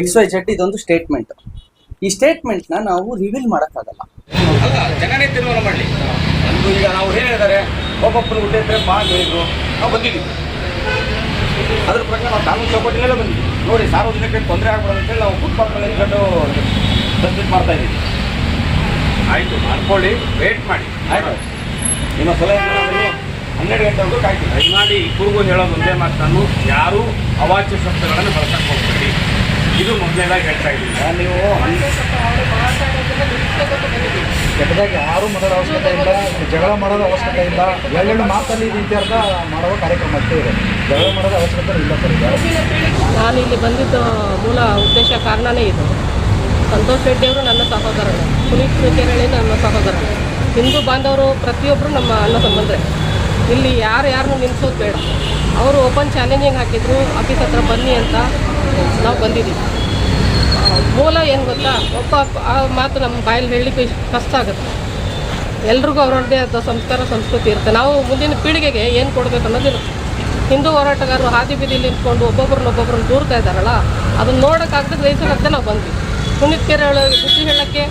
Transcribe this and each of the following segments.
X Y Z ಇದೊಂದು statement ಈ ಸ್ಟೇಟ್ಮೆಂಟ್ನ ನಾವು ರಿವೀಲ್ ಮಾಡೋಕ್ಕಾಗಲ್ಲ. ಅಲ್ಲ ಜನನೇ ತೀರ್ಮಾನ ಮಾಡಲಿ. ಅಂದು ಈಗ ನಾವು ಹೇಳಿದ್ದಾರೆ ಒಬ್ಬೊಬ್ಬರು ಹುಟ್ಟಿದ್ರೆ ಬಾ ಹೇಳಿದ್ರು, ನಾವು ಬಂದಿದ್ದೀವಿ ಅದ್ರ ಪ್ರಕಾರ ನಾವು ಕಾನೂನು ಚೌಕಟ್ಟಿನಲ್ಲೇ ಬಂದಿದ್ದೀವಿ ನೋಡಿ, ಸಾರ್ವಜನಿಕರಿಗೆ ತೊಂದರೆ ಆಗ್ಬಾರ್ದು ಅಂತೇಳಿ ನಾವು ಫುಟ್ಪಾತ್ ಮೇಲೆ ಇಟ್ಕೊಂಡು ಸಬ್ಮಿಟ್ ಮಾಡ್ತಾ ಇದ್ದೀವಿ. ಆಯಿತು, ಮಾಡ್ಕೊಳ್ಳಿ ವೇಟ್ ಮಾಡಿ. ಆಯ್ತು. ನಿಮ್ಮ ಸಲಹೆ ಹನ್ನೆರಡು ಗಂಟೆವರೆಗೂ ಕಾಯ್ತೀವಿ ದಯಮಾಡಿ ಇಬ್ಬರಿಗೂ ಹೇಳೋದು ಒಂದೇ ಮಾತು ನಾನು ಯಾರೂ ಅವಾಚ್ಯ ಶಬ್ದಗಳನ್ನು ಬಳಸಕ್ಕೆ ಹೋಗ್ಬೇಡಿ. ಇದು ಮೊದಲನೇದಾಗಿ ಹೇಳ್ತಾ ಇದ್ದೀನಿ ಆ, ನೀವು ಕೆಟ್ಟದಾಗಿ ಯಾರು ಮಾಡೋದ ಅವಶ್ಯಕತೆ ಇಲ್ಲ ಜಗಳ ಮಾಡೋದು ಅವಶ್ಯಕತೆ ಇಲ್ಲ. ಎರಡೆರಡು ಮಾತಲ್ಲಿ ಇತ್ಯರ್ಥ ಮಾಡುವ ಕಾರ್ಯಕ್ರಮ ಅಷ್ಟೇ ಇದೆ. ಜಗಳ ಮಾಡೋದು ಅವಶ್ಯಕತೆ ಇಲ್ಲ ಸರ್ ನಾನು ಇಲ್ಲಿ ಬಂದಿದ್ದ ಮೂಲ ಉದ್ದೇಶ ಕಾರಣನೇ ಇದು. ಸಂತೋಷ್ ರೆಡ್ಡಿ ಅವರು ನನ್ನ ಸಹೋದರರು. ಪುನೀತ್ ಕೇರಳಿ ನನ್ನ ಸಹೋದರ ಹಿಂದೂ ಬಾಂಧವರು ಪ್ರತಿಯೊಬ್ಬರು ನಮ್ಮ ಅಣ್ಣ ಸಂಬಂಧ ಇಲ್ಲಿ ಯಾರು ಯಾರನ್ನೂ ನಿಲ್ಲಿಸೋದು ಬೇಡ. ಅವರು ಓಪನ್ ಚಾಲೆಂಜಿಂಗ್ ಹಾಕಿದ್ರು ಆಫೀಸ್ ಹತ್ರ ಬನ್ನಿ ಅಂತ. ನಾವು ಬಂದಿದ್ದೀವಿ. ಮೂಲ ಏನು ಗೊತ್ತಾ? ಒಬ್ಬ ಆ ಮಾತು ನಮ್ಮ ಬಾಯಲ್ಲಿ ಹೇಳಲಿಕ್ಕೆ ಕಷ್ಟ ಆಗುತ್ತೆ. ಎಲ್ರಿಗೂ ಅವರದೇ ಆದ ಸಂಸ್ಕಾರ, ಸಂಸ್ಕೃತಿ ಇರುತ್ತೆ. ನಾವು ಮುಂದಿನ ಪೀಳಿಗೆಗೆ ಏನು ಕೊಡಬೇಕು ಅನ್ನೋದಿರುತ್ತೆ ಹಿಂದೂ ಹೋರಾಟಗಾರರು ಹಾದಿ ಬೀದಿಲಿ ನಿಂತ್ಕೊಂಡು ಒಬ್ಬೊಬ್ರನ್ನ ಒಬ್ಬೊಬ್ರನ್ನ ದೂರ್ತಾ ಇದ್ದಾರಲ್ಲ, ಅದನ್ನ ನೋಡೋಕ್ಕಾಗದೆ ಗ್ರಹಿಸೋಕ್ಕಾಗದೆ ನಾವು ಬಂದ್ವಿ. ಪುನೀತ್ ಕೆರೆ ಬುದ್ಧಿ ಹೇಳೋಕ್ಕೆ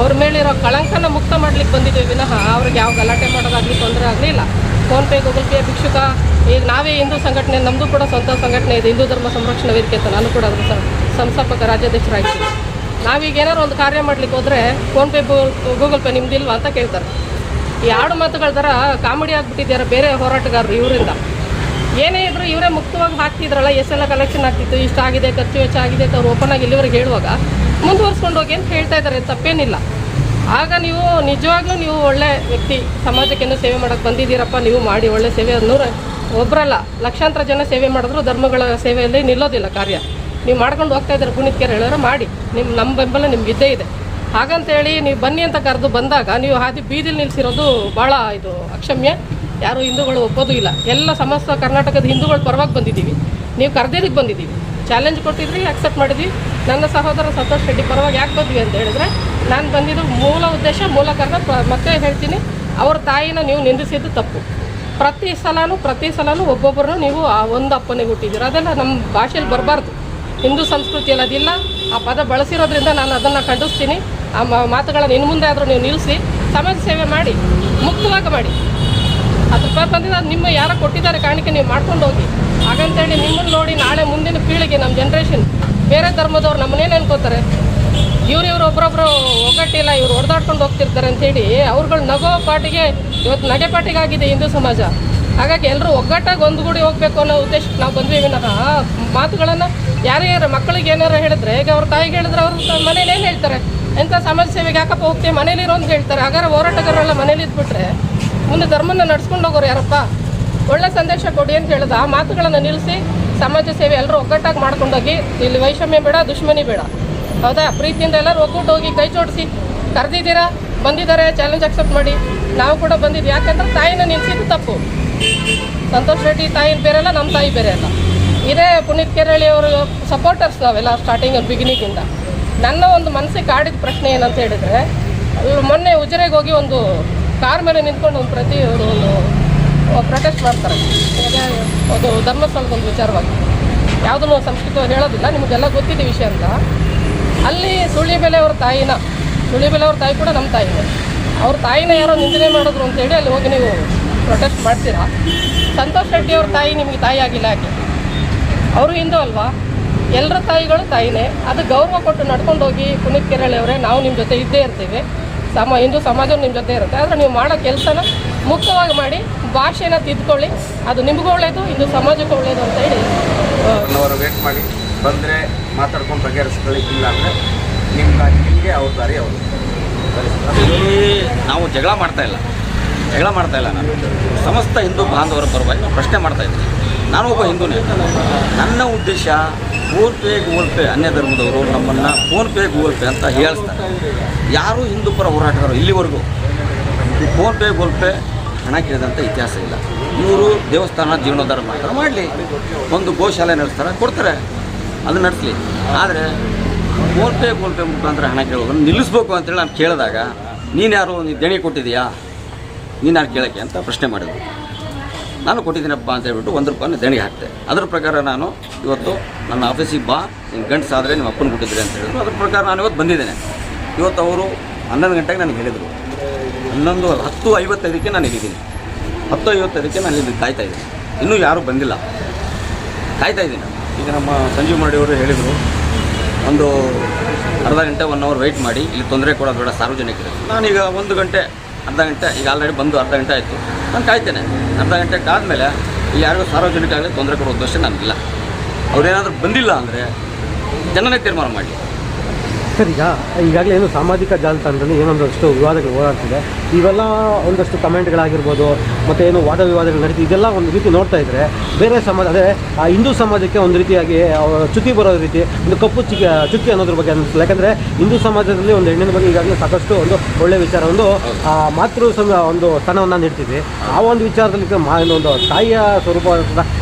ಅವ್ರ ಮೇಲಿರೋ ಕಳಂಕನ ಮುಕ್ತ ಮಾಡ್ಲಿಕ್ಕೆ ಬಂದಿದ್ದೀವಿ ವಿನಃ, ಅವ್ರಿಗೆ ಯಾವ ಗಲಾಟೆ ಮಾಡೋದಾಗಲಿ ತೊಂದರೆ ಆಗಲಿಲ್ಲ ಫೋನ್ಪೇ ಗೂಗಲ್ ಪೇ ಭಿಕ್ಷುಕ. ಈಗ ನಾವೇ ಹಿಂದೂ ಸಂಘಟನೆ ನಮ್ಮದು ಕೂಡ ಸ್ವಂತ ಸಂಘಟನೆ ಇದೆ, ಹಿಂದೂ ಧರ್ಮ ಸಂರಕ್ಷಣಾ ವೇದಿಕೆ ಅಂತ ನಾನು ಕೂಡ ಅದರ ಸಂಸ್ಥಾಪಕ, ರಾಜ್ಯಾಧ್ಯಕ್ಷರಾಗಿದ್ದೀನಿ. ನಾವೀಗ ಏನಾದ್ರು ಒಂದು ಕಾರ್ಯ ಮಾಡ್ಲಿಕ್ಕೆ ಹೋದರೆ ಫೋನ್ಪೇ ಗೂಗಲ್ ಪೇ ನಿಮ್ದಿಲ್ವಾ ಅಂತ ಕೇಳ್ತಾರೆ. ಈ ಆಡು ಮಾತುಗಳ ಕಾಮಿಡಿ ಆಗಿಬಿಟ್ಟಿದ್ದಾರೆ ಬೇರೆ ಹೋರಾಟಗಾರರು ಇವರಿಂದ. ಏನೇ ಇದ್ರು ಇವರೇ ಮುಕ್ತವಾಗಿ ಹಾಕ್ತಿದ್ರಲ್ಲ, ಎಷ್ಟೆಲ್ಲ ಕಲೆಕ್ಷನ್ ಆಗ್ತಿತ್ತು, ಇಷ್ಟ ಆಗಿದೆ, ಖರ್ಚು ವೆಚ್ಚ ಆಗಿದೆ ಅಂತ ಅವ್ರು ಓಪನ್ ಆಗಿ ಇಲ್ಲಿವರೆಗೆ ಹೇಳುವಾಗ, ಮುಂದುವರ್ಸ್ಕೊಂಡು ಹೋಗಿ ಅಂತ ಹೇಳ್ತಾ ಇದ್ದಾರೆ, ತಪ್ಪೇನಿಲ್ಲ. ಆಗ ನೀವು ನಿಜವಾಗ್ಲೂ ನೀವು ಒಳ್ಳೆ ವ್ಯಕ್ತಿ ಸಮಾಜಕ್ಕೆಂದು ಸೇವೆ ಮಾಡೋಕ್ಕೆ ಬಂದಿದ್ದೀರಪ್ಪ, ನೀವು ಮಾಡಿ ಒಳ್ಳೆ ಸೇವೆ ನೂರ ಒಬ್ಬರಲ್ಲ ಲಕ್ಷಾಂತರ ಜನ ಸೇವೆ ಮಾಡಿದ್ರು, ಧರ್ಮಗಳ ಸೇವೆಯಲ್ಲಿ ನಿಲ್ಲೋದಿಲ್ಲ ಕಾರ್ಯ. ನೀವು ಮಾಡ್ಕೊಂಡು ಹೋಗ್ತಾ ಇದ್ದಾರೆ, ಪುನೀತ್ ಕೇರ್ ಹೇಳಿದ್ರೆ ಮಾಡಿ. ನಿಮ್ಮ ನಮ್ಮ ಬೆಂಬಲ ನಿಮ್ಗೆ ಇದ್ದೇ ಇದೆ. ಹಾಗಂತೇಳಿ ನೀವು ಬನ್ನಿ ಅಂತ ಕರೆದು ಬಂದಾಗ ನೀವು ಹಾದಿ ಬೀದಿಲಿ ನಿಲ್ಸಿರೋದು ಭಾಳ ಇದು ಅಕ್ಷಮ್ಯ. ಯಾರು ಹಿಂದೂಗಳು ಒಪ್ಪೋದು ಇಲ್ಲ. ಎಲ್ಲ ಸಮಸ್ತ ಕರ್ನಾಟಕದ ಹಿಂದೂಗಳು ಪರವಾಗಿ ಬಂದಿದ್ದೀವಿ. ನೀವು ಕರೆದಿದ್ದಕ್ಕೆ ಬಂದಿದ್ದೀವಿ. ಚಾಲೆಂಜ್ ಕೊಟ್ಟಿದ್ರಿ ಅಕ್ಸೆಪ್ಟ್ ಮಾಡಿದ್ವಿ. ನನ್ನ ಸಹೋದರ ಸಂತೋಷ್ ರೆಡ್ಡಿ ಪರವಾಗಿ ಯಾಕೆ ಬಂದ್ವಿ ಅಂತ ಹೇಳಿದ್ರೆ, ನಾನು ಬಂದಿದ್ದು ಮೂಲ ಉದ್ದೇಶ, ಮೂಲ ಕಾರಣ ಮತ್ತೆ ಹೇಳ್ತೀನಿ, ಅವ್ರ ತಾಯಿನ ನೀವು ನಿಂದಿಸಿದ್ದು ತಪ್ಪು. ಪ್ರತಿ ಸಲನೂ ಪ್ರತಿ ಸಲನೂ ಒಬ್ಬೊಬ್ಬರನ್ನು ನೀವು ಆ ಒಂದು ಅಪ್ಪನಿಗೆ ಹುಟ್ಟಿದ್ದೀರ. ಅದೆಲ್ಲ ನಮ್ಮ ಭಾಷೆಯಲ್ಲಿ ಬರಬಾರ್ದು. ಹಿಂದೂ ಸಂಸ್ಕೃತಿ ಅದಿಲ್ಲ. ಆ ಪದ ಬಳಸಿರೋದ್ರಿಂದ ನಾನು ಅದನ್ನು ಖಂಡಿಸ್ತೀನಿ. ಆ ಮಾತುಗಳನ್ನು ಇನ್ನು ಮುಂದೆ ಆದರೂ ನೀವು ನಿಲ್ಲಿಸಿ ಸಮಾಜ ಸೇವೆ ಮಾಡಿ, ಮುಕ್ತವಾಗಿ ಮಾಡಿ. ರೂಪಾಯಿ ಬಂದಿದ್ದು ಅದು ನಿಮ್ಮ ಯಾರೋ ಕೊಟ್ಟಿದ್ದಾರೆ, ಕಾಣಿಕೆ ನೀವು ಮಾಡ್ಕೊಂಡು ಹೋಗಿ. ಹಾಗಂತೇಳಿ ನಿಮ್ಮನ್ನು ನೋಡಿ ನಾಳೆ ಮುಂದಿನ ಪೀಳಿಗೆ ನಮ್ಮ ಜನ್ರೇಷನ್ ಬೇರೆ ಧರ್ಮದವ್ರು ನಮ್ಮನ್ನೇನು ಅನ್ಕೋತಾರೆ? ಇವ್ರು ಇವ್ರು ಒಗ್ಗಟ್ಟಿಲ್ಲ, ಇವ್ರು ಹೊಡೆದಾಡ್ಕೊಂಡು ಹೋಗ್ತಿರ್ತಾರೆ ಅಂತೇಳಿ ಅವ್ರುಗಳು ನಗೋ ಪಾಟಿಗೆ ಇವತ್ತು ನಗೆ ಪಾಟಿಗಾಗಿದೆ ಹಿಂದೂ ಸಮಾಜ. ಹಾಗಾಗಿ ಎಲ್ಲರೂ ಒಗ್ಗಟ್ಟಾಗಿ ಒಂದುಗೂಡಿ ಹೋಗ್ಬೇಕು ಅನ್ನೋ ಉದ್ದೇಶಕ್ಕೆ ನಾವು ಬಂದ್ವಿ ವಿನಃ ಮಾತುಗಳನ್ನು ಯಾರ್ಯಾರು ಮಕ್ಕಳಿಗೆ ಏನಾರು ಹೇಳಿದ್ರೆ, ಈಗ ಅವ್ರ ತಾಯಿಗೆ ಹೇಳಿದ್ರೆ ಅವ್ರ ಮನೇಲಿ ಏನು ಹೇಳ್ತಾರೆ? ಎಂಥ ಸಮಾಜ ಸೇವೆಗೆ ಯಾಕಪ್ಪ ಹೋಗ್ತೀವಿ ಮನೇಲಿರೋ ಅಂತ ಹೇಳ್ತಾರೆ. ಹಾಗಾದ್ರೆ ಹೋರಾಟಗಾರರೆಲ್ಲ ಮನೇಲಿ ಇದ್ಬಿಟ್ರೆ ಮುಂದೆ ಧರ್ಮನ ನಡ್ಸ್ಕೊಂಡು ಹೋಗೋರು ಯಾರಪ್ಪ? ಒಳ್ಳೆ ಸಂದೇಶ ಕೊಡಿ ಅಂತ ಹೇಳಿದ. ಆ ಮಾತುಗಳನ್ನು ನಿಲ್ಲಿಸಿ ಸಮಾಜ ಸೇವೆ ಎಲ್ಲರೂ ಒಗ್ಗಟ್ಟಾಗಿ ಮಾಡ್ಕೊಂಡೋಗಿ. ಇಲ್ಲಿ ವೈಷಮ್ಯ ಬೇಡ, ದುಶ್ಮನಿ ಬೇಡ. ಹೌದಾ? ಪ್ರೀತಿಯಿಂದ ಎಲ್ಲರೂ ಒಗ್ಗಟ್ಟು ಹೋಗಿ ಕೈ ಜೋಡಿಸಿ ಕರೆದಿದ್ದೀರಾ? ಬಂದಿದ್ದಾರೆ ಚಾಲೆಂಜ್ ಅಕ್ಸೆಪ್ಟ್ ಮಾಡಿ. ನಾವು ಕೂಡ ಬಂದಿದ್ವಿ. ಯಾಕಂದ್ರೆ ತಾಯಿನ ನಿಲ್ಲಿಸಿದ್ದು ತಪ್ಪು. ಸಂತೋಷ್ ರೆಡ್ಡಿ ತಾಯಿ ಬೇರೆಲ್ಲ ನಮ್ಮ ತಾಯಿ ಬೇರೆ ಅಲ್ಲ. ಇದೇ ಪುನೀತ್ ಕೆರಳಿ ಅವರು ಸಪೋರ್ಟರ್ಸ್ ನಾವೆಲ್ಲ ಸ್ಟಾರ್ಟಿಂಗ್ ಬಿಗಿನಿಂಗಿಂದ ನನ್ನ ಒಂದು ಮನಸ್ಸಿಗೆ ಕಾಡಿದ ಪ್ರಶ್ನೆ ಏನಂತ ಹೇಳಿದರೆ, ಮೊನ್ನೆ ಉಜಿರೆಗೆ ಹೋಗಿ ಒಂದು ಕಾರ್ ಮೇಲೆ ನಿಂತ್ಕೊಂಡು ಒಂದು ಪ್ರತಿ ಒಂದು ಪ್ರೊಟೆಸ್ಟ್ ಮಾಡ್ತಾರೆ. ಅದು ಧರ್ಮಸ್ಥಳದ ಒಂದು ವಿಚಾರವಾಗಿ. ಯಾವುದನ್ನು ಸಂಸ್ಕೃತ ಹೇಳೋದಿಲ್ಲ, ನಿಮಗೆಲ್ಲ ಗೊತ್ತಿದೆ ವಿಷಯ ಅಂತ. ಅಲ್ಲಿ ಸುಳಿಬೆಲೆ ಅವ್ರ ತಾಯಿನ ಸುಳಿಬೆಲೆ ಅವ್ರ ತಾಯಿ ಕೂಡ ನಮ್ಮ ತಾಯಿನೇ. ಅವ್ರ ತಾಯಿನ ಯಾರೋ ನಿಂದನೆ ಮಾಡಿದ್ರು ಅಂತೇಳಿ ಅಲ್ಲಿ ಹೋಗಿ ನೀವು ಪ್ರೊಟೆಸ್ಟ್ ಮಾಡ್ತೀರಾ? ಸಂತೋಷ್ ರೆಡ್ಡಿ ಅವ್ರ ತಾಯಿ ನಿಮಗೆ ತಾಯಿ ಆಗಿಲ್ಲ ಯಾಕೆ? ಅವರು ಹಿಂದೂ ಅಲ್ವಾ? ಎಲ್ಲರ ತಾಯಿಗಳು ತಾಯಿನೇ. ಅದು ಗೌರವ ಕೊಟ್ಟು ನಡ್ಕೊಂಡು ಹೋಗಿ ಪುನೀತ್ ಕೆರಳಿ ಅವರೇ, ನಾವು ನಿಮ್ಮ ಜೊತೆ ಇದ್ದೇ ಇರ್ತೀವಿ. ಸಮ, ಹಿಂದೂ ಸಮಾಜ ನಿಮ್ಮ ಜೊತೆ ಇರುತ್ತೆ. ಆದರೆ ನೀವು ಮಾಡೋ ಕೆಲಸನ ಮುಕ್ತವಾಗಿ ಮಾಡಿ ಭಾಷೆನ ತಿದ್ಕೊಳ್ಳಿ. ಅದು ನಿಮಗೂ ಒಳ್ಳೇದು ಇದು ಸಮಾಜಕ್ಕೂ ಒಳ್ಳೇದು ಅಂತ ಹೇಳಿ ವೇಟ್ ಮಾಡಿ ಬಂದರೆ ಮಾತಾಡ್ಕೊಂಡು ಬಗೆಹರಿಸ್ಕೊಳ್ಳಿ ಇಲ್ಲ ಅಂದರೆ ನಿಮ್ಮ ದಾರಿ ನಿಮಗೆ ಅವ್ರ ದಾರಿ ಅವರು. ಇಲ್ಲಿ ನಾವು ಜಗಳ ಮಾಡ್ತಾ ಇಲ್ಲ. ಜಗಳ ಮಾಡ್ತಾ ಇಲ್ಲ ನಾನು. ಸಮಸ್ತ ಹಿಂದೂ ಬಾಂಧವರ ಪರವಾಗಿ ಪ್ರಶ್ನೆ ಮಾಡ್ತಾ ಇದ್ದೀನಿ ನಾನು ಒಬ್ಬ ಹಿಂದೂನೇ. ನನ್ನ ಉದ್ದೇಶ ಫೋನ್ ಪೇ ಗೂಗಲ್ ಪೇ ಅನ್ಯ ಧರ್ಮದವರು ನಮ್ಮನ್ನು ಫೋನ್ ಪೇ ಗೂಗಲ್ ಪೇ ಅಂತ ಹೇಳ್ತಾರೆ ಯಾರೂ ಹಿಂದೂ ಪರ ಹೋರಾಟಗಾರರು ಇಲ್ಲಿವರೆಗೂ? ಫೋನ್ ಪೇ ಗೂಗಲ್ ಪೇ ಹಣ ಕೇಳಿದಂಥ ಇತಿಹಾಸ ಇಲ್ಲ. ಇವರು ದೇವಸ್ಥಾನ ಜೀರ್ಣೋದ್ಧಾರ ಮಾಡ್ತಾರೆ, ಮಾಡಲಿ. ಒಂದು ಗೋಶಾಲೆ ನಡೆಸ್ತಾರೆ, ಕೊಡ್ತಾರೆ. ಅದು ನಡೆಸಲಿ. ಆದರೆ, ಫೋನ್ ಪೇ ಫೋನ್ ಪೇ ಮುಖಾಂತರ ಹಣ ಕೇಳೋದನ್ನು ನಿಲ್ಲಿಸ್ಬೇಕು ಅಂತೇಳಿ ನಾನು ಕೇಳಿದಾಗ, ನೀನು ಯಾರು, ನೀನು ದೇಣಿ ಕೊಟ್ಟಿದೆಯಾ ನೀನು ಯಾರು ಕೇಳೋಕ್ಕೆ ಅಂತ ಪ್ರಶ್ನೆ ಮಾಡಿದ್ರು. ನಾನು ಕೊಟ್ಟಿದ್ದೀನಪ್ಪ ಅಂತ ಹೇಳ್ಬಿಟ್ಟು ಒಂದು ರೂಪಾಯಿ ದೇಣಿಗೆ ಹಾಕ್ತೆ. ಅದ್ರ ಪ್ರಕಾರ ನಾನು ಇವತ್ತು ನನ್ನ ಆಫೀಸಿಗೆ ಬಾ ನಿಮ್ಮ ಗಂಟ್ಸ್ ಆದರೆ ನಿಮ್ಮ ಅಪ್ಪನ ಕೊಟ್ಟಿದ್ದೀರಿ ಅಂತ ಹೇಳಿದ್ರು. ಅದ್ರ ಪ್ರಕಾರ ನಾನು ಇವತ್ತು ಬಂದಿದ್ದೇನೆ. ಇವತ್ತು ಅವರು ಹನ್ನೊಂದು ಗಂಟೆಗೆ ನನಗೆ ಹೇಳಿದರು. ಹನ್ನೊಂದು ಹತ್ತು ಐವತ್ತೈದಕ್ಕೆ ನಾನು ಇಲ್ಲಿದ್ದೀನಿ. ಹತ್ತು ಐವತ್ತೈದಕ್ಕೆ ನಾನು ಇಲ್ಲಿ ಕಾಯ್ತಾ ಇದ್ದೀನಿ. ಇನ್ನೂ ಯಾರೂ ಬಂದಿಲ್ಲ. ಕಾಯ್ತಾ ಇದ್ದೀನಿ. ಈಗ ನಮ್ಮ ಸಂಜೀವ್ ಮಾಡಿಯವರು ಹೇಳಿದರು, ಒಂದು ಅರ್ಧ ಗಂಟೆ ಒನ್ ಅವರ್ ವೆಯ್ಟ್ ಮಾಡಿ, ಇಲ್ಲಿ ತೊಂದರೆ ಕೊಡೋದು ಬೇಡ, ಸಾರ್ವಜನಿಕರು. ನಾನೀಗ ಒಂದು ಗಂಟೆ, ಅರ್ಧ ಗಂಟೆ, ಈಗ ಆಲ್ರೆಡಿ ಬಂದು ಅರ್ಧ ಗಂಟೆ ಆಯಿತು. ನಾನು ಕಾಯ್ತೇನೆ. ಅರ್ಧ ಗಂಟೆ ಆದಮೇಲೆ ಇಲ್ಲಿ ಯಾರಿಗೂ ಸಾರ್ವಜನಿಕರಿಗೆ ತೊಂದರೆ ಕೊಡೋ ಉದ್ದೇಶ ನನಗಿಲ್ಲ ಅವರೇನಾದರೂ ಬಂದಿಲ್ಲ ಅಂದರೆ ಜನನೇ ತೀರ್ಮಾನ ಮಾಡಿ. ಸರ್, ಈಗ, ಈಗಾಗಲೇ ಏನು ಸಾಮಾಜಿಕ ಜಾಲತಾಣದಲ್ಲಿ ಏನೊಂದಷ್ಟು ವಿವಾದಗಳು ಓಡಾಡ್ತಿದೆ ಇವೆಲ್ಲ ಒಂದಷ್ಟು ಕಮೆಂಟ್ಗಳಾಗಿರ್ಬೋದು, ಮತ್ತು ಏನು ವಾದ ವಿವಾದಗಳು ನಡೀತಿ ಇದೆಲ್ಲ ಒಂದು ರೀತಿ ನೋಡ್ತಾ ಇದ್ದರೆ ಬೇರೆ ಸಮಾಜ, ಅದೇ, ಆ ಹಿಂದೂ ಸಮಾಜಕ್ಕೆ ಒಂದು ರೀತಿಯಾಗಿ ಚ್ಯುತಿ ಬರೋ ರೀತಿ, ಒಂದು ಕಪ್ಪು ಚುಕ್ಕಿ ಚುಕ್ಕಿ ಅನ್ನೋದ್ರ ಬಗ್ಗೆ ಅನಿಸ್ತದೆ ಯಾಕಂದರೆ ಹಿಂದೂ ಸಮಾಜದಲ್ಲಿ ಒಂದು ಹೆಣ್ಣಿನ ಬಗ್ಗೆ ಈಗಾಗಲೇ ಸಾಕಷ್ಟು ಒಂದು ಒಳ್ಳೆಯ ವಿಚಾರ, ಒಂದು ಮಾತೃ ಸಮ ಒಂದು ಸ್ಥಾನವನ್ನು ನೀಡ್ತೀವಿ ಆ ಒಂದು ವಿಚಾರದಲ್ಲಿ ಮಾ ಒಂದು ತಾಯಿಯ ಸ್ವರೂಪ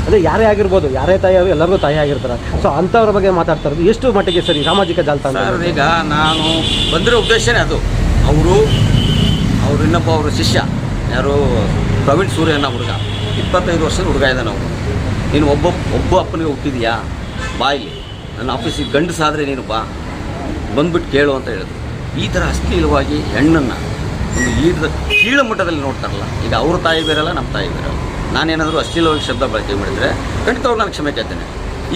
ಅಂದರೆ ಯಾರೇ ಆಗಿರ್ಬೋದು, ಯಾರೇ ತಾಯಿ ಎಲ್ಲರಿಗೂ ತಾಯಿ ಆಗಿರ್ತಾರೆ. ಸೊ ಅಂಥವ್ರ ಬಗ್ಗೆ ಮಾತಾಡ್ತಾರೆ ಎಷ್ಟು ಮಟ್ಟಿಗೆ ಸರಿ ಸಾಮಾಜಿಕ ಜಾಲತಾಣ ಈಗ ನಾನು ಬಂದಿರೋ ಉದ್ದೇಶನೇ ಅದು. ಅವರು ಅವರು ಇನ್ನೊಬ್ಬ ಅವರ ಶಿಷ್ಯ, ಯಾರು ಪ್ರವೀಣ್ ಸೂರ್ಯ ಹುಡುಗ. ಇಪ್ಪತ್ತೈದು ವರ್ಷದ ಹುಡುಗ ಇದ್ದಾನೆ ಅವರು ನೀನು ಒಬ್ಬ ಒಬ್ಬ ಅಪ್ಪನಿಗೆ ಹುಟ್ಟಿದೀಯಾ? ಬಾಯಿಲಿ ನನ್ನ ಆಫೀಸಿಗೆ ಗಂಡಸಾದರೆ ನೀನು ಬಾ. ಬಂದ್ಬಿಟ್ಟು ಕೇಳು ಅಂತ ಹೇಳಿದ್ರು. ಈ ಥರ ಅಶ್ಲೀಲವಾಗಿ ಹೆಣ್ಣನ್ನು ಒಂದು ಈಡದ ಕೀಳ ಮಟ್ಟದಲ್ಲಿ ನೋಡ್ತಾರಲ್ಲ, ಈಗ ಅವ್ರ ತಾಯಿ ಬೇರೆಲ್ಲ ನಮ್ಮ ತಾಯಿ ಬೇರೆಲ್ಲ ನಾನೇನಾದರೂ ಅಶ್ಲೀಲವಾಗಿ ಶಬ್ದ ಬಳಕೆ ಮಾಡಿದರೆ ಖಂಡಿತವಾಗ್ಲೂ ನಾನು ಕ್ಷಮೆ ಕೇಳ್ತೇನೆ.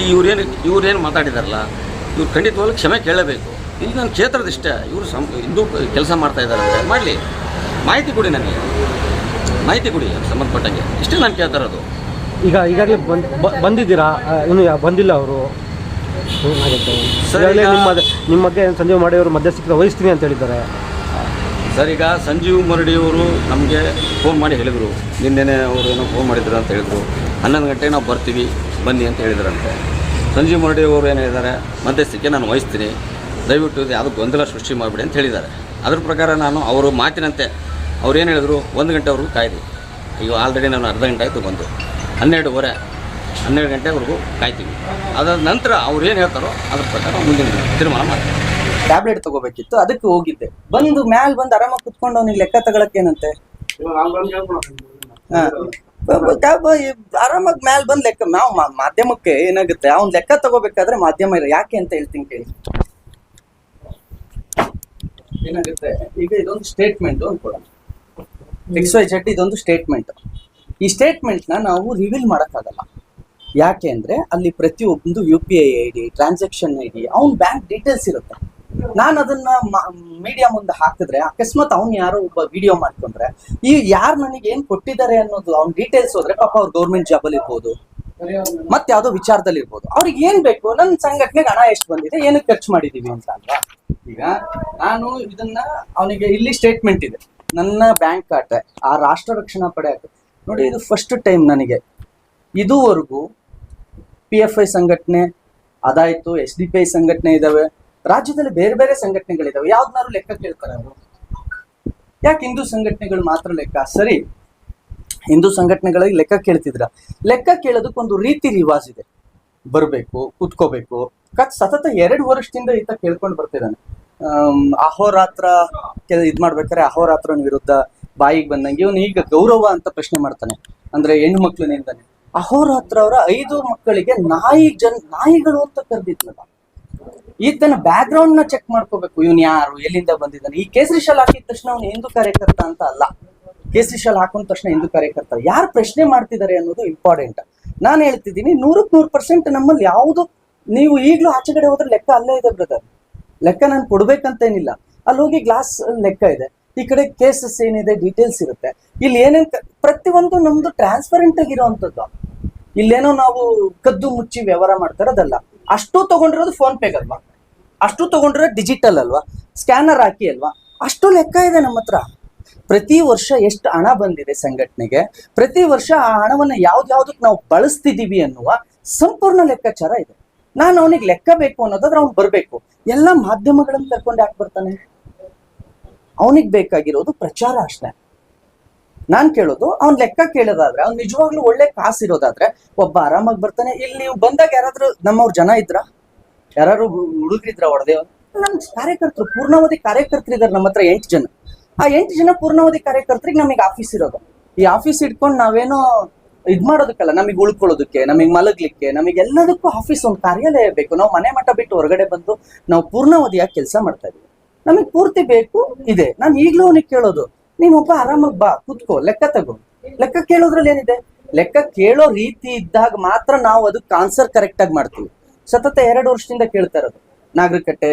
ಈ ಇವ್ರೇನು ಇವ್ರೇನು ಮಾತಾಡಿದಾರಲ್ಲ, ಇವ್ರು ಖಂಡಿತವಾಗ್ಲೂ ಕ್ಷಮೆ ಕೇಳಬೇಕು. ಇಲ್ಲಿ ನನ್ನ ಕ್ಷೇತ್ರದ ಇಷ್ಟ. ಇವರು ಸಂ ಹಿಂದೂ ಕೆಲಸ ಮಾಡ್ತಾ ಇದ್ದಾರೆ ಅಂದರೆ ಮಾಡಲಿ. ಮಾಹಿತಿ ಕೊಡಿ ನನಗೆ. ಮಾಹಿತಿ ಕೊಡಿ ಸಂಬಂಧಪಟ್ಟಂಗೆ. ಇಷ್ಟೇ ನಾನು ಕೇಳ್ತಾ ಇರೋದು. ಈಗ ಈಗಾಗಲೇ ಬಂದ್ ಬ- ಬಂದಿದ್ದೀರಾ? ಆ, ಇನ್ನು ಯಾ- ಬಂದಿಲ್ಲ ಅವರು. ಸರ್, ಈಗ- ನಿಮ್ಮ ನಿಮ್ಮ ಬಗ್ಗೆ ಸಂಜೀವ್ ಮಾಡಿ ಅವರು ಮಧ್ಯಸ್ಥಿಕೆ ವಹಿಸ್ತೀನಿ ಅಂತ ಹೇಳಿದ್ದಾರೆ. ಸರ್ ಈಗ ಸಂಜೀವ್ ಮರಡಿಯವರು ನಮಗೆ ಫೋನ್ ಮಾಡಿ ಹೇಳಿದರು. ನಿನ್ನೆನೆ ಅವರು ಏನೋ ಫೋನ್ ಮಾಡಿದ್ರು ಅಂತ ಹೇಳಿದರು. ಹನ್ನೊಂದು ಗಂಟೆಗೆ ನಾವು ಬರ್ತೀವಿ. ಬನ್ನಿ ಅಂತ ಹೇಳಿದ್ರಂತೆ. ಸಂಜೀವ್ ಮರಡಿಯವರು ಏನು ಹೇಳಿದ್ದಾರೆ? ಮಧ್ಯಸ್ಥಿಕೆ ನಾನು ವಹಿಸ್ತೀನಿ. ದಯವಿಟ್ಟು ಇದು ಗೊಂದಲ ಸೃಷ್ಟಿ ಮಾಡಿಬಿಡಿ ಅಂತ ಹೇಳಿದ್ದಾರೆ. ಅದ್ರ ಪ್ರಕಾರ ನಾನು ಅವರು ಮಾತಿನಂತೆ ಅವ್ರು ಏನು ಹೇಳಿದ್ರು? ಒಂದು ಗಂಟೆವರೆಗೂ ಕಾಯ್ದು. ಈಗ ಆಲ್ರೆಡಿ ನಾನು ಅರ್ಧ ಗಂಟೆ ಆಯಿತು ಬಂದು. ಹನ್ನೆರಡುವರೆ, ಹನ್ನೆರಡು ಗಂಟೆವರೆಗೂ ಕಾಯ್ತೀವಿ. ಅದಾದ ನಂತರ ಅವ್ರು ಏನು ಹೇಳ್ತಾರೋ ಅದ್ರ ಪ್ರಕಾರ ಮುಂದಿನ ತೀರ್ಮಾನ ಮಾಡ್ತೀವಿ. ಟ್ಯಾಬ್ಲೆಟ್ ತಗೋಬೇಕಿತ್ತು, ಅದಕ್ಕೆ ಹೋಗಿದ್ದೆ. ಬಂದು ಮ್ಯಾಲ್ ಬಂದು ಆರಾಮಾಗಿ ಕುತ್ಕೊಂಡು ಅವ್ನಿಗೆ ಲೆಕ್ಕ ತಗೊಳಕ್ಕೇನಂತೆ ಆರಾಮಾಗಿ ಮ್ಯಾಲ್ ಬಂದು ಲೆಕ್ಕ, ನಾವು ಮಾಧ್ಯಮಕ್ಕೆ ಏನಾಗುತ್ತೆ? ಅವ್ನು ಲೆಕ್ಕ ತಗೋಬೇಕಾದ್ರೆ ಮಾಧ್ಯಮ ಇಲ್ಲ ಯಾಕೆ ಅಂತ ಹೇಳ್ತೀನಿ ಕೇಳಿ. ಏನಾಗುತ್ತೆ? ಈಗ ಇದೊಂದು ಸ್ಟೇಟ್ಮೆಂಟ್ ಅನ್ಕೊಳ್ಳೋಣ ಎಕ್ಸ್ ವೈ ಜೆಡ್ ಇದೊಂದು ಸ್ಟೇಟ್ಮೆಂಟ್ ಈ ಸ್ಟೇಟ್ಮೆಂಟ್ನ ನಾವು ರಿವೀಲ್ ಮಾಡಕ್ಕಾಗಲ್ಲ. ಯಾಕೆ ಅಂದ್ರೆ ಅಲ್ಲಿ ಪ್ರತಿಯೊಬ್ಬಂದು U P I I D transaction I D ಅವ್ನ ಬ್ಯಾಂಕ್ ಡೀಟೇಲ್ಸ್ ಇರುತ್ತೆ. ನಾನು ಅದನ್ನ ಮೀಡಿಯಾ ಮುಂದೆ ಹಾಕಿದ್ರೆ, ಅಕಸ್ಮಾತ್ ಅವ್ನು ಯಾರೋ ಒಬ್ಬ ವಿಡಿಯೋ ಮಾಡ್ಕೊಂಡ್ರೆ, ಈ ಯಾರು ನನಗೆ ಏನ್ ಕೊಟ್ಟಿದ್ದಾರೆ ಅನ್ನೋದು ಅವ್ನ ಡೀಟೇಲ್ಸ್ ಹೋದ್ರೆ ಪಾಪ ಅವ್ರು ಗೌರ್ಮೆಂಟ್ ಜಾಬಲ್ಲಿ ಇರ್ಬೋದು. ಮತ್ತೆ ಯಾವುದೋ ವಿಚಾರದಲ್ಲಿ ಇರ್ಬೋದು. ಅವ್ರಿಗೆ ಏನ್ ಬೇಕು? ನನ್ನ ಸಂಘಟನೆಗೆ ಹಣ ಎಷ್ಟು ಬಂದಿದೆ? ಏನಕ್ಕೆ ಖರ್ಚು ಮಾಡಿದೀವಿ ಅಂತ ಅಲ್ವಾ? ಈಗ ನಾನು ಇದನ್ನ ಅವನಿಗೆ ಇಲ್ಲಿ ಸ್ಟೇಟ್ಮೆಂಟ್ ಇದೆ. ನನ್ನ ಬ್ಯಾಂಕ್ ಖಾತೆ, ಆ ರಾಷ್ಟ್ರ ರಕ್ಷಣಾ ಪಡೆ. ನೋಡಿ, ಇದು ಫಸ್ಟ್ ಟೈಮ್ ನನಗೆ. ಇದುವರೆಗೂ ಪಿ ಎಫ್ ಐ ಸಂಘಟನೆ, ಅದಾಯ್ತು ಎಸ್ ಡಿ ಪಿ ಐ ಸಂಘಟನೆ ಇದಾವೆ. ರಾಜ್ಯದಲ್ಲಿ ಬೇರೆ ಬೇರೆ ಸಂಘಟನೆಗಳಿದಾವೆ. ಯಾವ್ದನ್ನಾರು ಲೆಕ್ಕ ಕೇಳ್ತಾರೆ ಅವರು. ಯಾಕೆ ಹಿಂದೂ ಸಂಘಟನೆಗಳು ಮಾತ್ರ ಲೆಕ್ಕ? ಸರಿ, ಹಿಂದೂ ಸಂಘಟನೆಗಳಿಗೆ ಲೆಕ್ಕ ಕೇಳ್ತಿದ್ರ ಲೆಕ್ಕ ಕೇಳೋದಕ್ಕೊಂದು ರೀತಿ ರಿವಾಜ್ ಇದೆ. ಬರಬೇಕು, ಕೂತ್ಕೋಬೇಕು ಕತ್ ಸತತ ಎರಡು ವರ್ಷದಿಂದ ಈತ ಕೇಳ್ಕೊಂಡು ಬರ್ತಿದ್ದಾನೆ. ಅಹೋರಾತ್ರ ಕೆಲ ಇದ್ ಮಾಡ್ಬೇಕಾದ್ರೆ ವಿರುದ್ಧ ಬಾಯಿಗೆ ಬಂದಂಗೆ ಇವನು ಈಗ ಗೌರವ ಅಂತ ಪ್ರಶ್ನೆ ಮಾಡ್ತಾನೆ. ಅಂದ್ರೆ ಹೆಣ್ಣು ಮಕ್ಕಳು ನಿಂದಾನೆ ಅಹೋರಾತ್ರ ಅವರ ಐದು ಮಕ್ಕಳಿಗೆ ನಾಯಿ ಜನ್ ನಾಯಿಗಳು ಅಂತ ಕರೆದಿದ್ಲಲ್ಲ ಈತನ ಬ್ಯಾಕ್ ಗ್ರೌಂಡ್ನ ಚೆಕ್ ಮಾಡ್ಕೋಬೇಕು. ಇವನ್ ಯಾರು? ಎಲ್ಲಿಂದ ಬಂದಿದ್ದಾನೆ? ಈ ಕೇಸರಿ ಶಾಲ್ ಹಾಕಿದ ತಕ್ಷಣ ಅವನು ಹಿಂದೂ ಕಾರ್ಯಕರ್ತ ಅಂತ ಅಲ್ಲ. ಕೇಸರಿ ಶಾಲ್ ಹಾಕೊಂಡ ತಕ್ಷಣ ಹಿಂದೂ ಕಾರ್ಯಕರ್ತ. ಯಾರು ಪ್ರಶ್ನೆ ಮಾಡ್ತಿದ್ದಾರೆ ಅನ್ನೋದು ಇಂಪಾರ್ಟೆಂಟ್ ನಾನು ಹೇಳ್ತಿದ್ದೀನಿ ನೂರಕ್ಕೆ ನೂರು ಪರ್ಸೆಂಟ್ ನಮ್ಮಲ್ಲಿ ಯಾವುದು ನೀವು ಈಗಲೂ ಆಚೆ ಕಡೆ ಹೋದ್ರೆ ಲೆಕ್ಕ ಅಲ್ಲೇ ಇದೆ ಬ್ರದರ್ ಲೆಕ್ಕ ನಾನು ಕೊಡ್ಬೇಕಂತೇನಿಲ್ಲ. ಅಲ್ಲಿ ಹೋಗಿ ಗ್ಲಾಸ್ ಲೆಕ್ಕ ಇದೆ. ಈ ಕಡೆ ಕೇಸಸ್ ಏನಿದೆ ಡೀಟೇಲ್ಸ್ ಇರುತ್ತೆ. ಇಲ್ಲಿ ಏನೇನ್ ಪ್ರತಿ ಪ್ರತಿಯೊಂದು ನಮ್ದು ಟ್ರಾನ್ಸ್ಪರೆಂಟ್ ಆಗಿರೋವಂಥದ್ದು. ಇಲ್ಲೇನೋ ನಾವು ಕದ್ದು ಮುಚ್ಚಿ ವ್ಯವಹಾರ ಮಾಡ್ತಾರದಲ್ಲ ಅಷ್ಟು ತಗೊಂಡಿರೋದು ಫೋನ್ ಪೇಗಲ್ವಾ ಅಷ್ಟು ತಗೊಂಡಿರೋ ಡಿಜಿಟಲ್ ಅಲ್ವಾ? ಸ್ಕ್ಯಾನರ್ ಹಾಕಿ ಅಲ್ವಾ? ಅಷ್ಟು ಲೆಕ್ಕ ಇದೆ ನಮ್ಮ ಹತ್ರ. ಪ್ರತಿ ವರ್ಷ ಎಷ್ಟು ಹಣ ಬಂದಿದೆ ಸಂಘಟನೆಗೆ? ಪ್ರತಿ ವರ್ಷ ಆ ಹಣವನ್ನ ಯಾವ್ದ್ಯಾವ್ದಕ್ಕೆ ನಾವು ಬಳಸ್ತಿದ್ದೀವಿ ಅನ್ನುವ ಸಂಪೂರ್ಣ ಲೆಕ್ಕಾಚಾರ ಇದೆ. ನಾನು ಅವನಿಗೆ ಲೆಕ್ಕ ಬೇಕು ಅನ್ನೋದಾದ್ರೆ ಅವ್ನು ಬರ್ಬೇಕು. ಎಲ್ಲ ಮಾಧ್ಯಮಗಳನ್ನು ಕರ್ಕೊಂಡು ಯಾಕೆ ಬರ್ತಾನೆ? ಅವನಿಗೆ ಬೇಕಾಗಿರೋದು ಪ್ರಚಾರ ಅಷ್ಟೇ. ನಾನ್ ಕೇಳೋದು, ಅವ್ನ್ ಲೆಕ್ಕ ಕೇಳೋದಾದ್ರೆ, ಅವ್ನ್ ನಿಜವಾಗ್ಲೂ ಒಳ್ಳೆ ಕಾಸ್ ಇರೋದಾದ್ರೆ ಒಬ್ಬ ಆರಾಮಾಗಿ ಬರ್ತಾನೆ. ಇಲ್ಲಿ ನೀವು ಬಂದಾಗ ಯಾರಾದ್ರೂ ನಮ್ಮವ್ರ ಜನ ಇದ್ರ? ಯಾರು ಹುಡುಗ್ರಿದ್ರ ಒಡದೆ ನಮ್ ಕಾರ್ಯಕರ್ತರು, ಪೂರ್ಣಾವಧಿ ಕಾರ್ಯಕರ್ತರು ಇದಾರೆ ನಮ್ಮ ಹತ್ರ ಎಂಟು ಜನ. ಆ ಎಂಟು ಜನ ಪೂರ್ಣಾವಧಿ ಕಾರ್ಯಕರ್ತರಿಗೆ ನಮಗೆ ಆಫೀಸ್ ಇರೋದು. ಈ ಆಫೀಸ್ ಇಟ್ಕೊಂಡು ನಾವೇನೋ ಇದ್ ಮಾಡೋದಕ್ಕಲ್ಲ, ನಮಗೆ ಉಳ್ಕೊಳ್ಳೋದಕ್ಕೆ, ನಮಗೆ ಮಲಗ್ಲಿಕ್ಕೆ, ನಮಗೆ ಎಲ್ಲದಕ್ಕೂ ಆಫೀಸ್ ಒಂದು ಕಾರ್ಯಾಲಯ ಬೇಕು. ನಾವು ಮನೆ ಮಠ ಬಿಟ್ಟು ಹೊರಗಡೆ ಬಂದು ನಾವು ಪೂರ್ಣಾವಧಿಯಾಗಿ ಕೆಲಸ ಮಾಡ್ತಾ ಇದೀವಿ ನಮಗೆ ಪೂರ್ತಿ ಬೇಕು, ಇದೆ. ನಾನು ಈಗಲೂ ಅವನಿಗೆ ಕೇಳೋದು, ನೀನು ಒಬ್ಬ ಆರಾಮಾಗಿ ಬಾ, ಕೂತ್ಕೋ, ಲೆಕ್ಕ ತಗೋ. ಲೆಕ್ಕ ಕೇಳೋದ್ರಲ್ಲಿ ಏನಿದೆ? ಲೆಕ್ಕ ಕೇಳೋ ರೀತಿ ಇದ್ದಾಗ ಮಾತ್ರ ನಾವು ಅದಕ್ಕೆ ಆನ್ಸರ್ ಕರೆಕ್ಟ್ ಆಗಿ ಮಾಡ್ತೀವಿ. ಸತತ ಎರಡು ವರ್ಷದಿಂದ ಕೇಳ್ತಾ ಇರೋದು. ನಾಗರಿಕಟ್ಟೆ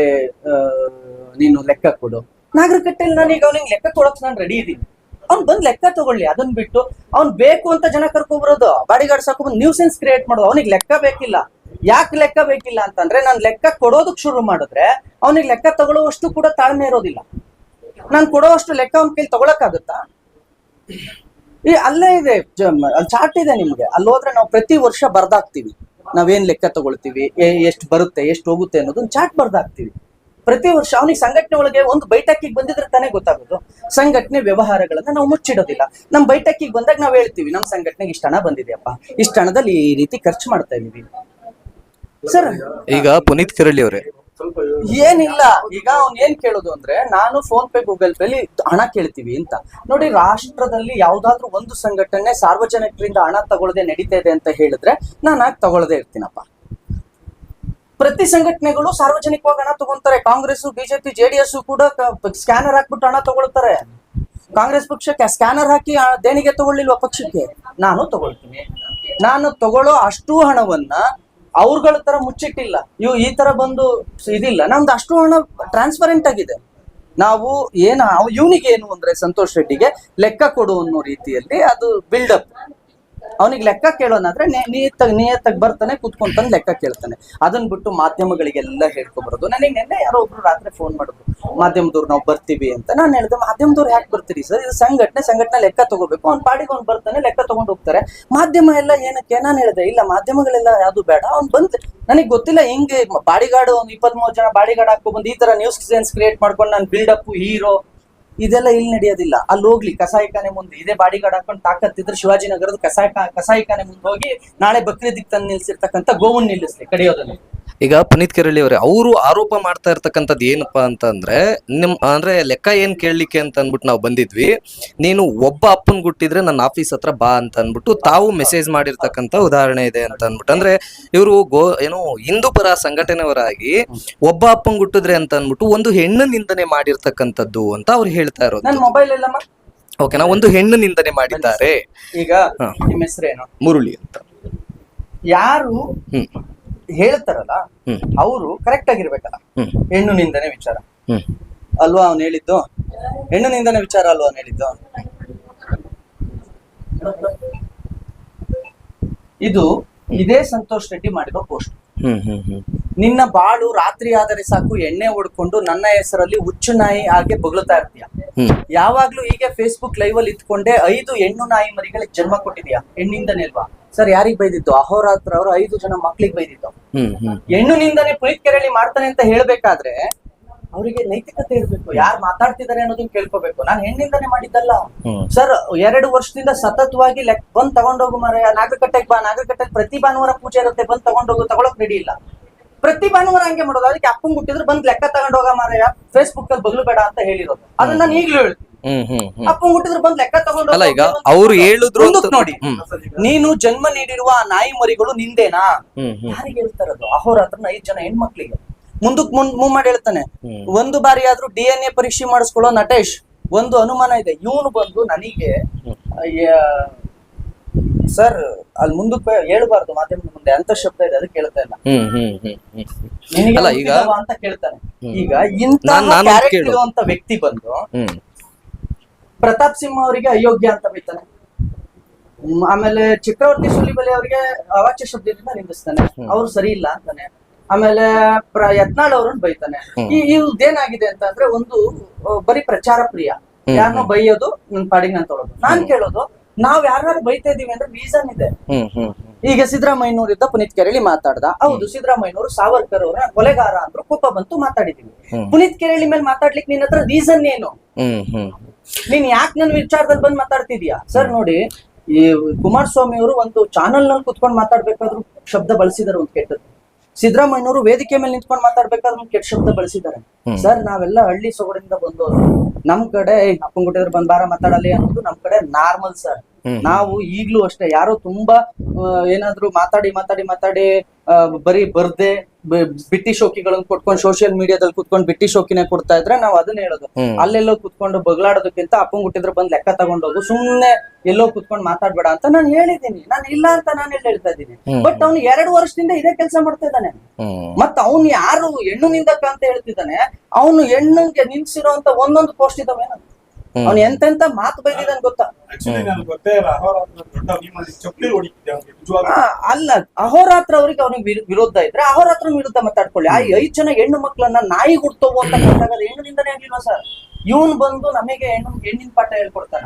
ನೀನು ಲೆಕ್ಕ ಕೊಡು. ನಾಗರಿಕಟ್ಟೆಯಲ್ಲಿ ನಾನೀಗ ಅವನಿಗೆ ಲೆಕ್ಕ ಕೊಡೋಕೆ ನಾನು ರೆಡಿ ಇದ್ದೀನಿ ಅವ್ನು ಬಂದ್ ಲೆಕ್ಕ ತಗೊಳ್ಳಿ ಅದನ್ನ ಬಿಟ್ಟು ಅವ್ನ್ ಬೇಕು ಅಂತ ಜನ ಕರ್ಕೊಬರೋದು ಬಾಡಿಗಾರ್ಡ್ ಸಾಕು ಬಂದು ನ್ಯೂಸೆನ್ಸ್ ಕ್ರಿಯೇಟ್ ಮಾಡೋದು, ಅವನಿಗೆ ಲೆಕ್ಕ ಬೇಕಿಲ್ಲ. ಯಾಕೆ ಲೆಕ್ಕ ಬೇಕಿಲ್ಲ ಅಂತಂದ್ರೆ ನಾನು ಲೆಕ್ಕ ಕೊಡೋದಕ್ ಶುರು ಮಾಡಿದ್ರೆ ಅವನಿಗೆ ಲೆಕ್ಕ ತಗೊಳ್ಳುವಷ್ಟು ಕೂಡ ತಾಳ್ಮೆ ಇರೋದಿಲ್ಲ. ನಾನು ಕೊಡೋವಷ್ಟು ಲೆಕ್ಕ ಅವ್ನ ಕೈಲಿ ತಗೊಳಕ್ಕಾಗುತ್ತಾ? ಈ ಅಲ್ಲೇ ಇದೆ ಅಲ್ಲಿ ಚಾರ್ಟ್ ಇದೆ ನಿಮ್ಗೆ. ಅಲ್ಲಿ ಹೋದ್ರೆ ನಾವು ಪ್ರತಿ ವರ್ಷ ಬರ್ದಾಕ್ತಿವಿ. ನಾವೇನ್ ಲೆಕ್ಕ ತಗೊಳ್ತೀವಿ ಎಷ್ಟು ಬರುತ್ತೆ, ಎಷ್ಟು ಹೋಗುತ್ತೆ ಅನ್ನೋದನ್ನ ಚಾರ್ಟ್ ಬರ್ದಾಕ್ತಿವಿ. ಪ್ರತಿ ವರ್ಷ ಅವನಿಗೆ ಸಂಘಟನೆ ಒಳಗೆ ಒಂದು ಬೈಠಕಿಗೆ ಬಂದಿದ್ರೆ ತಾನೇ ಗೊತ್ತಾಗೋದು. ಸಂಘಟನೆ ವ್ಯವಹಾರಗಳನ್ನ ನಾವು ಮುಚ್ಚಿಡೋದಿಲ್ಲ. ನಮ್ ಬೈಠಕಿಗೆ ಬಂದಾಗ ನಾವ್ ಹೇಳ್ತೀವಿ ನಮ್ ಸಂಘಟನೆಗೆ ಇಷ್ಟ ಹಣ ಬಂದಿದೆಯಪ್ಪ. ಇಷ್ಟ ಹಣದಲ್ಲಿ ಈ ರೀತಿ ಖರ್ಚು ಮಾಡ್ತಾ ಇದೀವಿ. ಸರ್ ಈಗ ಪುನೀತ್ ಕಿರಳಿ ಅವರೇ. ಏನಿಲ್ಲ. ಈಗ ಅವ್ನ್ ಏನ್ ಕೇಳೋದು ಅಂದ್ರೆ ನಾನು ಫೋನ್ ಪೇ ಗೂಗಲ್ ಪೇಲಿ ಹಣ ಕೇಳ್ತೀವಿ ಅಂತ. ನೋಡಿ ರಾಷ್ಟ್ರದಲ್ಲಿ ಯಾವ್ದಾದ್ರು ಒಂದು ಸಂಘಟನೆ ಸಾರ್ವಜನಿಕರಿಂದ ಹಣ ತಗೊಳ್ಳದೆ ನಡೀತಾ ಇದೆ ಅಂತ ಹೇಳಿದ್ರೆ ನಾನು ಆಗ ತಗೊಳ್ಳದೆ ಇರ್ತೀನಪ್ಪ. ಪ್ರತಿ ಸಂಘಟನೆಗಳು ಸಾರ್ವಜನಿಕವಾಗಿ ಹಣ ತಗೊಂತಾರೆ. ಕಾಂಗ್ರೆಸ್ ಬಿಜೆಪಿ ಜೆಡಿಎಸ್ ಕೂಡ ಸ್ಕ್ಯಾನರ್ ಹಾಕ್ಬಿಟ್ಟು ಹಣ ತಗೊಳ್ತಾರೆ. ಕಾಂಗ್ರೆಸ್ ಪಕ್ಷಕ್ಕೆ ಸ್ಕ್ಯಾನರ್ ಹಾಕಿ ದೇಣಿಗೆ ತಗೊಳ್ಳಿಲ್ವ ಪಕ್ಷಕ್ಕೆ? ನಾನು ತಗೊಳ್ತೀನಿ. ನಾನು ತಗೊಳ್ಳೋ ಅಷ್ಟು ಹಣವನ್ನ ಅವ್ರಗಳ ತರ ಮುಚ್ಚಿಟ್ಟಿಲ್ಲ. ಇವು ಈ ತರ ಬಂದು ಇದಿಲ್ಲ. ನಮ್ದು ಅಷ್ಟು ಹಣ ಟ್ರಾನ್ಸ್ಪರೆಂಟ್ ಆಗಿದೆ. ನಾವು ಏನ ಏನು ಅಂದ್ರೆ ಸಂತೋಷ್ ರೆಡ್ಡಿಗೆ ಲೆಕ್ಕ ಕೊಡು ಅನ್ನೋ ರೀತಿಯಲ್ಲಿ ಅದು ಬಿಲ್ಡಪ್ ಅವನಿಗೆ ಲೆಕ್ಕ ಕೇಳೋನಾದ್ರೆ ನಿಯತ್ತಾಗಿ ನಿಯತ್ತಾಗಿ ಬರ್ತಾನೆ, ಕುತ್ಕೊಂತಾನೆ ಲೆಕ್ಕ ಕೇಳ್ತಾನೆ. ಅದನ್ನ ಬಿಟ್ಟು ಮಾಧ್ಯಮಗಳಿಗೆಲ್ಲ ಹೇಳ್ಕೊಬಾರದು. ನನಗೆ ನಿನ್ನೆ ಯಾರೋ ಒಬ್ರು ರಾತ್ರಿ ಫೋನ್ ಮಾಡಿದ್ರು. ಮಾಧ್ಯಮದವ್ರು ನಾವು ಬರ್ತೀವಿ ಅಂತ. ನಾನು ಹೇಳಿದೆ, ಮಾಧ್ಯಮದವ್ರು ಯಾಕೆ ಬರ್ತೀರಿ ಸರ್? ಇದು ಸಂಘಟನೆ ಸಂಘಟನೆ ಲೆಕ್ಕ ತಗೋಬೇಕು. ಅವ್ನ ಪಾಡಿಗೆ ಅವ್ನು ಬರ್ತಾನೆ, ಲೆಕ್ಕ ತಗೊಂಡು ಹೋಗ್ತಾರೆ. ಮಾಧ್ಯಮ ಎಲ್ಲ ಏನಕ್ಕೆ? ನಾನು ಹೇಳಿದೆ, ಇಲ್ಲ, ಮಾಧ್ಯಮಗಳೆಲ್ಲ ಯಾವುದು ಬೇಡ. ಅವ್ನು ಬಂದ್, ನನಗೆ ಗೊತ್ತಿಲ್ಲ, ಹಿಂಗೆ ಬಾಡಿಗಾರ್ಡ್ ಒಂದು ಇಪ್ಪತ್ತ್ ಮೂವತ್ತು ಜನ ಬಾಡಿಗಾರ್ಡ್ ಹಾಕೋ ಬಂದು ಈ ತರ ನ್ಯೂಸ್ ಕ್ರಿಯೇಟ್ ಮಾಡ್ಕೊಂಡು ನಾನು ಬಿಲ್ಡಪ್ ಹೀರೋ ಇದೆಲ್ಲ ಇಲ್ಲಿ ನಡೆಯೋದಿಲ್ಲ. ಅಲ್ಲಿ ಹೋಗ್ಲಿ, ಕಸಾಯಿಖಾನೆ ಮುಂದೆ. ಇದೇ ಬಾಡಿಗಾರ್ಡ್ ಹಾಕೊಂಡು ತಾಕತ್ತಿದ್ರೆ ಶಿವಾಜಿನಗರದ ಕಸಾಯ ಕಸಾಯಿಖಾನೆ ಮುಂದೆ ಹೋಗಿ ನಾಳೆ ಬಕ್ರೀದಿಗೆ ತಂದು ನಿಲ್ಸಿರ್ತಕ್ಕಂಥ ಗೋವನ್ನ ನಿಲ್ಲಿಸ್ಲಿ ಕಡಿಯೋದನ್ನ ಈಗ ಪುನೀತ್ ಕೆರಳಿ ಅವರೇ ಅವರು ಆರೋಪ ಮಾಡ್ತಾ ಇರ್ತಕ್ಕಂಥದ್ದು ಏನಪ್ಪಾ ಅಂತ ಅಂದ್ರೆ ನಿಮ್ ಅಂದ್ರೆ ಲೆಕ್ಕ ಏನ್ ಕೇಳಲಿಕ್ಕೆ ಅಂತ ಅಂದ್ಬಿಟ್ಟು ನಾವು ಬಂದಿದ್ವಿ. ನೀನು ಒಬ್ಬ ಅಪ್ಪನ್ ಗುಟ್ಟಿದ್ರೆ ನನ್ನ ಆಫೀಸ್ ಹತ್ರ ಬಾ ಅಂತ ಅಂದ್ಬಿಟ್ಟು ತಾವು ಮೆಸೇಜ್ ಮಾಡಿರ್ತಕ್ಕಂಥ ಉದಾಹರಣೆ ಇದೆ ಅಂತ ಅಂದ್ಬಿಟ್ಟು ಅಂದ್ರೆ ಇವರು ಗೋ ಏನು ಹಿಂದೂ ಪರ ಸಂಘಟನೆಯವರಾಗಿ ಒಬ್ಬ ಅಪ್ಪನ್ ಗುಟ್ಟಿದ್ರೆ ಅಂತ ಅಂದ್ಬಿಟ್ಟು ಒಂದು ಹೆಣ್ಣು ನಿಂದನೆ ಮಾಡಿರ್ತಕ್ಕಂಥದ್ದು ಅಂತ ಅವ್ರು ಹೇಳ್ತಾ ಇರೋದು. ಮೊಬೈಲ್ ಓಕೆನಾ ಒಂದು ಹೆಣ್ಣು ನಿಂದನೆ ಮಾಡಿದ್ದಾರೆ. ಈಗ ಮುರುಳಿ ಅಂತ. ಯಾರು ಹೇಳ್ತಾರಲ್ಲ ಅವರು ಕರೆಕ್ಟ್ ಆಗಿರ್ಬೇಕಲ್ಲ. ಹೆಣ್ಣು ನಿಂದನೆ ವಿಚಾರ. ಅಲ್ವಾ ಅವ್ನು ಹೇಳಿದ್ದು? ಹೆಣ್ಣು ನಿಂದನೆ ವಿಚಾರ ಅಲ್ವಾ ಅವ್ನು ಹೇಳಿದ್ದು? ಇದು ಇದೇ ಸಂತೋಷ್ ರೆಡ್ಡಿ ಮಾಡಿರೋ ಪೋಸ್ಟ್. ನಿನ್ನ ಬಾಳು ರಾತ್ರಿ ಆದರೆ ಸಾಕು ಎಣ್ಣೆ ಹೊಡ್ಕೊಂಡು ನನ್ನ ಹೆಸರಲ್ಲಿ ಹುಚ್ಚು ನಾಯಿ ಹಾಗೆ ಬೊಗಳ್ತಾ ಇರ್ತೀಯ? ಯಾವಾಗ್ಲೂ ಹೀಗೆ ಫೇಸ್ಬುಕ್ ಲೈವ್ ಅಲ್ಲಿ ಇತ್ಕೊಂಡೆ ಐದು ಹೆಣ್ಣು ನಾಯಿ ಮರಿಗಳಿಗೆ ಜನ್ಮ ಕೊಟ್ಟಿದ್ಯಾ ಹೆಣ್ಣಿಂದನೇ ಅಲ್ವಾ? ಸರ್ ಯಾರಿಗ್ ಬೈದಿತ್ತು ಅಹೋರಾತ್ರ ಅವರು ಐದು ಜನ ಮಕ್ಳಿಗೆ ಬೈದಿತ್ತು ಹ್ಮ್ ಹ್ಮ್. ಹೆಣ್ಣು ನಿಂದನೆ ಪುನೀತ್ ಕೆರಳಿ ಮಾಡ್ತಾನೆ ಅಂತ ಹೇಳ್ಬೇಕಾದ್ರೆ ಅವರಿಗೆ ನೈತಿಕತೆ ಇರ್ಬೇಕು. ಯಾರು ಮಾತಾಡ್ತಿದ್ದಾರೆ ಅನ್ನೋದನ್ನ ಕೇಳ್ಕೋಬೇಕು. ನಾನು ಹೆಣ್ಣಿಂದಾನೆ ಮಾಡಿದ್ದಲ್ಲ. ಸರ್ ಎರಡು ವರ್ಷದಿಂದ ಸತತವಾಗಿ ಲೆಕ್ ಬಂದ್ ತಗೊಂಡೋಗು ಮಾರಾಯ ನಾಗರಕಟ್ಟೆಗೆ ಬಾ ನಾಗರಕಟ್ಟೆಗೆ ಪ್ರತಿ ಭಾನುವಾರ ಪೂಜೆ ಇರುತ್ತೆ ಬಂದ್ ತಗೊಂಡೋಗು ತಗೊಳಕ್ ರೆಡಿ ಇಲ್ಲ. ಪ್ರತಿ ಭಾನುವಾರ ಹಂಗೆ ಮಾಡೋದು. ಅದಕ್ಕೆ ಅಪ್ಪಂಗ್ ಹುಟ್ಟಿದ್ರು ಬಂದ್ ಲೆಕ್ಕ ತಗೊಂಡೋಗ ಮಾರಾಯ ಫೇಸ್ಬುಕ್ ಅಲ್ಲಿ ಬಗ್ಲು ಬೇಡ ಅಂತ ಹೇಳಿರೋದು. ಅದನ್ನ ನಾನು ಈಗ್ಲೂ ಹೇಳ್ತೀನಿ ಅಪ್ಪಂಗ್ ಹುಟ್ಟಿದ್ರು ಬಂದ್ ಲೆಕ್ಕ ತಗೊಂಡು ಅಲ್ಲ ಈಗ ಅವ್ರು ಹೇಳಿದ್ರು ನೋಡಿ. ನೀನು ಜನ್ಮ ನೀಡಿರುವ ಆ ನಾಯಿ ಮರಿಗಳು ನಿಂದೇನಾ? ಯಾರಿಗೆ ಹೇಳ್ತಾರದು ಅಹೋರಾತ್ರ ಐದ್ ಜನ ಹೆಣ್ಮಕ್ಳಿಗೆ. ಮುಂದಕ್ ಮುಂದ್ ಮೂವ್ ಮಾಡಿ ಹೇಳ್ತಾನೆ. ಒಂದು ಬಾರಿ ಆದ್ರೂ ಡಿ ಎನ್ ಎ ಪರೀಕ್ಷೆ ಮಾಡಿಸ್ಕೊಳ್ಳೋ ನಟೇಶ್ ಒಂದು ಅನುಮಾನ ಇದೆ. ಇವನು ಬಂದು ನನಗೆ ಸರ್ ಅಲ್ಲಿ ಮುಂದಕ್ಕೆ ಹೇಳ್ಬಾರ್ದು ಮಾಧ್ಯಮದ ಮುಂದೆ ಅಂತ ಶಬ್ದ ಇದೆ ಅದಕ್ಕೆ ಹೇಳ್ತಾ ಇಲ್ಲ. ಹ್ಮ್ ಹ್ಮ್ ಹ್ಮ್ ಹ್ಮ್. ಅಲ್ಲ, ಈಗ- ಅಂತ ಕೇಳ್ತಾನೆ. ಈಗ ಇಂತ ಇರುವಂತ ವ್ಯಕ್ತಿ ಬಂದು ಪ್ರತಾಪ್ ಸಿಂಹ ಅವರಿಗೆ ಅಯೋಗ್ಯ ಅಂತ ಬೈತಾನೆ ಆಮೇಲೆ ಚಕ್ರವರ್ತಿ ಸುಲಿಬಲಿ ಅವರಿಗೆ ಅವಾಚ್ಯ ಶಬ್ದದಿಂದ ನಿಂದಿಸ್ತಾನೆ. ಅವ್ರು ಸರಿ ಇಲ್ಲ ಅಂತಾನೆ. ಆಮೇಲೆ ಪ್ರ- ಯತ್ನಾಳ್ ಅವ್ರನ್ನ ಬೈತಾನೆ. ಈ ಇದೇನಾಗಿದೆ ಅಂತ ಅಂದ್ರೆ ಒಂದು ಬರೀ ಪ್ರಚಾರ ಪ್ರಿಯ. ಯಾರನ್ನೋ ಬೈಯೋದು ನನ್ ಪಾಡಿಗೆ ನಾನು ತೊಳೋದು. ನಾನ್ ಕೇಳೋದು ನಾವ್ ಯಾರು ಬೈತಾ ಇದೀವಿ ಅಂದ್ರೆ ರೀಸನ್ ಇದೆ. ಈಗ ಸಿದ್ದರಾಮಯ್ಯನವ್ರ ಇದ್ದ ಪುನೀತ್ ಕೆರಳಿ ಮಾತಾಡ್ದ. ಹೌದು ಸಿದ್ದರಾಮಯ್ಯನವರು ಸಾವರ್ಕರ್ ಅವರ ಕೊಲೆಗಾರ ಅಂದ್ರು ಕೋಪ ಬಂತು ಮಾತಾಡಿದೀವಿ. ಪುನೀತ್ ಕೆರಳಿ ಮೇಲೆ ಮಾತಾಡ್ಲಿಕ್ಕೆ ನಿನ್ನ ಹತ್ರ ರೀಸನ್ ಏನು? ನೀನ್ ಯಾಕೆ ನನ್ನ ವಿಚಾರದಲ್ಲಿ ಬಂದು ಮಾತಾಡ್ತಿದ್ಯಾ? ಸರ್ ನೋಡಿ ಈ ಕುಮಾರಸ್ವಾಮಿ ಅವರು ಒಂದು ಚಾನಲ್ನಲ್ಲಿ ಕುತ್ಕೊಂಡು ಮಾತಾಡ್ಬೇಕಾದ್ರು ಶಬ್ದ ಬಳಸಿದಾರೆ ಒಂದು ಕೆಟ್ಟದ್ದು ಸಿದ್ದರಾಮಯ್ಯನವರು ವೇದಿಕೆ ಮೇಲೆ ನಿಂತ್ಕೊಂಡು ಮಾತಾಡ್ಬೇಕಾದ್ರೆ ಒಂದು ಕೆಟ್ಟ ಶಬ್ದ ಬಳಸಿದ್ದಾರೆ ಸರ್ ನಾವೆಲ್ಲ ಹಳ್ಳಿ ಸೊಗಡಿಂದ ಬಂದವರು ನಮ್ ಕಡೆ ಅಪ್ಪನ್ ಗುಟ್ಟಿದ್ರೆ ಬಂದ್ ಬಾರ ಮಾತಾಡಲಿ ಅನ್ನೋದು ನಮ್ ಕಡೆ ನಾರ್ಮಲ್ ಸರ್ ನಾವು ಈಗ್ಲೂ ಅಷ್ಟೇ. ಯಾರೋ ತುಂಬಾ ಏನಾದ್ರು ಮಾತಾಡಿ ಮಾತಾಡಿ ಮಾತಾಡಿ ಬರೀ ಬರ್ದೆ ಬಿಟ್ಟಿ ಶೋಕಿಗಳನ್ನ ಕೊಟ್ಕೊಂಡು ಸೋಷಿಯಲ್ ಮೀಡಿಯಾದಲ್ಲಿ ಕುತ್ಕೊಂಡು ಬಿಟ್ಟಿ ಶೋಕಿನೇ ಕೊಡ್ತಾ ಇದ್ರೆ ನಾವು ಅದನ್ನ ಹೇಳೋದು. ಅಲ್ಲೆಲ್ಲೋ ಕುತ್ಕೊಂಡು ಬಗ್ಲಾಡೋದಕ್ಕಿಂತ ಅಪ್ಪಂಗ್ ಹುಟ್ಟಿದ್ರೆ ಬಂದ್ ಲೆಕ್ಕ ತಗೊಂಡೋಗು ಸುಮ್ನೆ ಎಲ್ಲೋ ಕುತ್ಕೊಂಡು ಮಾತಾಡ್ಬೇಡ ಅಂತ ನಾನು ಹೇಳಿದ್ದೀನಿ. ನಾನು ಇಲ್ಲ ಅಂತ ನಾನು ಎಲ್ಲಿ ಹೇಳ್ತಾ ಇದ್ದೀನಿ. ಬಟ್ ಅವ್ನು ಎರಡು ವರ್ಷದಿಂದ ಇದೇ ಕೆಲಸ ಮಾಡ್ತಾ ಇದ್ದಾನೆ. ಮತ್ತ ಮತ್ ಅವ್ನು ಯಾರು ಹೆಣ್ಣು ನಿಂದಕ್ಕ ಅಂತ ಹೇಳ್ತಿದ್ದಾನೆ ಅವನು ಹೆಣ್ಣಿಗೆ ನಿಲ್ಸಿರೋಂತ ಒಂದೊಂದು ಪೋಸ್ಟ್ ಇದಾವೆ ಹ್ಮ್. ಅವ್ನು ಎಂತೆಂತ ಮಾತು ಬೈದಿದ್ದಾನೆ ಗೊತ್ತಾ? ಅಲ್ಲ ಅಹೋರಾತ್ರ ಅವ್ರಿಗೆ ಅವ್ನಿಗೆ ವಿರು- ವಿರೋಧ ಇದ್ರೆ ಅಹೋರಾತ್ರ ವಿರುದ್ಧ ಮಾತಾಡ್ಕೊಳ್ಳಿ. ಆ ಐದ್ ಜನ ಹೆಣ್ಣು ಮಕ್ಕಳನ್ನ ನಾಯಿ ಹುಡ್ತವು ಅಂತ ಹೆಣ್ಣಿನಿಂದನೇ ಆಗ್ಲಿಲ್ವಾ ಸರ್? ಇವನ್ ಬಂದು ನಮಗೆ ಹೆಣ್ಣು ಹೆಣ್ಣಿನ ಪಾಠ ಹೇಳ್ಕೊಡ್ತಾನ.